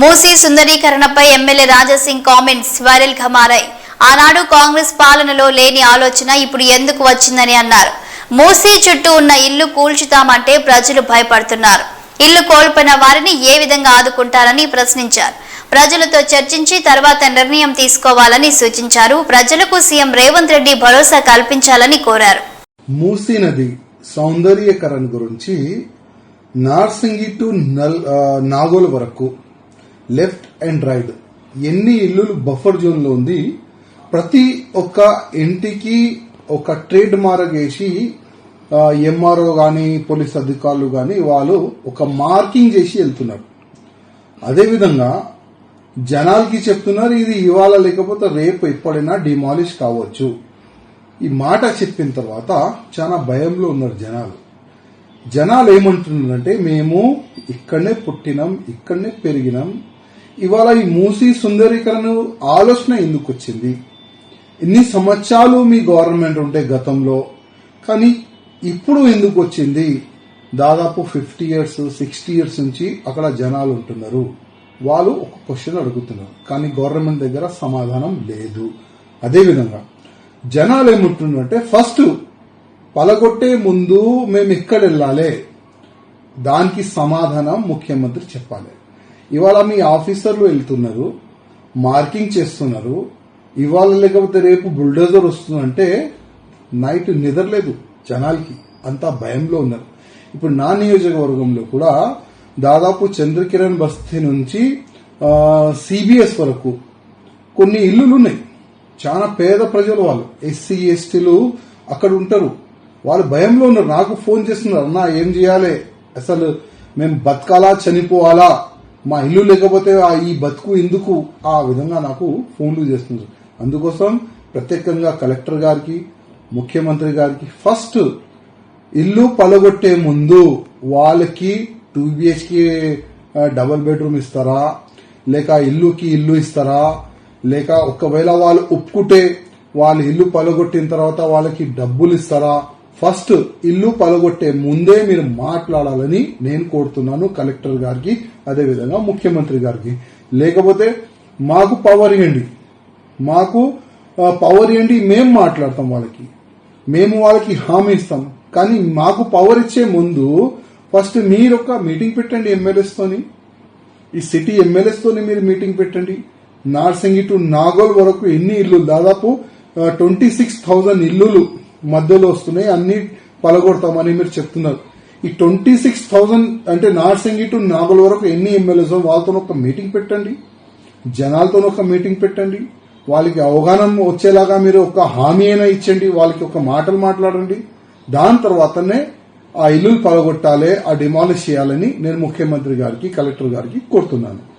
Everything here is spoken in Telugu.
మూసీ సుందరీకరణపై ఎమ్మెల్యే రాజాసింగ్ కామెంట్స్ వైరల్గా మారాయి ఆనాడు కాంగ్రెస్ పాలనలో లేని ఆలోచన ఇప్పుడు ఎందుకు వచ్చిందని అన్నారు. మూసీ చుట్టూ ఉన్న ఇల్లు కూల్చుతామంటే ప్రజలు భయపడుతున్నారు. ఇల్లు కోల్పోయిన వారిని ఏ విధంగా ఆదుకుంటారని ప్రశ్నించారు. ప్రజలతో చర్చించి తర్వాత నిర్ణయం తీసుకోవాలని సూచించారు. ప్రజలకు సీఎం రేవంత్ రెడ్డి భరోసా కల్పించాలని కోరారు. మూసీ నది సౌందర్యకరణ గురించి నార్సింగి టు నాగోల్ వరకు లెఫ్ట్ అండ్ రైట్. ఎన్ని ఇల్లులు బఫర్ జోన్లో ఉంది? ప్రతి ఒక్క ఇంటికి ఒక ట్రేడ్ మార్క్ వేసి ఎంఆర్ఓ కానీ పోలీస్ అధికారులు కానీ వాళ్ళు ఒక మార్కింగ్ చేసి వెళ్తున్నారు. అదేవిధంగా జనాలకి చెప్తున్నారు ఇది ఇవాళ లేకపోతే రేపు ఎప్పుడైనా డిమాలిష్ కావచ్చు. ఈ మాట చెప్పిన తర్వాత చాలా భయంలో ఉన్నారు జనాలు. జనాలు ఏమంటున్నారంటే మేము ఇక్కడనే పుట్టినాం ఇక్కడనే పెరిగినాం ఇవాళ ఈ మూసీ సుందరీకరణ ఆలోచన ఎందుకు వచ్చింది? ఇన్ని సంవత్సరాలు మీ గవర్నమెంట్ ఉంటే గతంలో కానీ ఇప్పుడు ఎందుకు వచ్చింది? దాదాపు ఫిఫ్టీ ఇయర్స్ సిక్స్టీ ఇయర్స్ నుంచి అక్కడ జనాలు ఉంటున్నారు. వాళ్ళు ఒక క్వశ్చన్ అడుగుతున్నారు. కానీ గవర్నమెంట్ దగ్గర సమాధానం లేదు. అదేవిధంగా జనాలు ఏమంటున్నారంటే ఫస్ట్ పలగొట్టే ముందు మేము ఎక్కడ వెళ్ళాలి? దానికి సమాధానం ముఖ్యమంత్రి చెప్పాలి. ఇవాళ మీ ఆఫీసర్లు వెళ్తున్నారు మార్కింగ్ చేస్తున్నారు ఇవాళ లేకపోతే రేపు బుల్డోజర్ వస్తుందంటే నైట్ నిద్రలేదు జనాలకి అంతా భయంలో ఉన్నారు. ఇప్పుడు నా నియోజకవర్గంలో కూడా దాదాపు చంద్రకిరణ్ బస్తీ నుంచి సిబిఎస్ వరకు కొన్ని ఇల్లులు ఉన్నాయి చాలా పేద ప్రజలు వాళ్ళు ఎస్సీ ఎస్టీలు అక్కడ ఉంటారు. వాళ్ళు భయంలో ఉన్నారు. నాకు ఫోన్ చేస్తున్నారు అన్నా ఏం చేయాలి? అసలు మేము బతకాలా? చనిపోవాలా? మా ఇల్లు లేకపోతే ఆ ఈ బతుకు ఎందుకు? ఆ విధంగా నాకు ఫోన్లు చేస్తున్నారు అందుకోసం ప్రత్యేకంగా కలెక్టర్ గారికి ముఖ్యమంత్రి గారికి ఫస్ట్ ఇల్లు పలగొట్టే ముందు వాళ్ళకి టూ బిహెచ్కే డబుల్ బెడ్రూమ్ ఇస్తారా? లేక ఇల్లుకి ఇల్లు ఇస్తారా? లేక ఒకవేళ వాళ్ళు ఒప్పుకుంటే వాళ్ళ ఇల్లు పలగొట్టిన తర్వాత వాళ్ళకి డబ్బులు ఇస్తారా? ఫస్ట్ ఇల్లు పలగొట్టే ముందే మీరు మాట్లాడాలని నేను కోరుతున్నాను కలెక్టర్ గారికి అదేవిధంగా ముఖ్యమంత్రి గారికి. లేకపోతే మాకు పవర్ ఇవ్వండి మాకు పవర్ ఇవ్వండి మేము మాట్లాడతాం వాళ్ళకి. మేము వాళ్ళకి హామీ ఇస్తాం. కానీ మాకు పవర్ ఇచ్చే ముందు ఫస్ట్ మీరు ఒక మీటింగ్ పెట్టండి ఎమ్మెల్యేస్తోని ఈ సిటీ ఎమ్మెల్యేస్తోని మీరు మీటింగ్ పెట్టండి. నార్సింగి టు నాగోల్ వరకు ఎన్ని ఇల్లు దాదాపు ట్వంటీ సిక్స్ థౌజండ్ ఇల్లులు. మధ్యలో వస్తున్నాయి అన్ని పలగొడతామని మీరు చెప్తున్నారు. ఈ ట్వంటీ సిక్స్ థౌజండ్ అంటే నార్సింగి టు నాగల్ వరకు ఎన్ని ఎమ్మెల్యేస్ వాళ్ళతో ఒక మీటింగ్ పెట్టండి. జనాలతో ఒక మీటింగ్ పెట్టండి. వాళ్ళకి అవగాహన వచ్చేలాగా మీరు ఒక హామీ అయినా ఇచ్చండి వాళ్ళకి ఒక మాటలు మాట్లాడండి. దాని తర్వాతనే ఆ ఇల్లులు పలగొట్టాలి ఆ డిమాలిష్ చేయాలని నేను ముఖ్యమంత్రి గారికి కలెక్టర్ గారికి కోరుతున్నాను.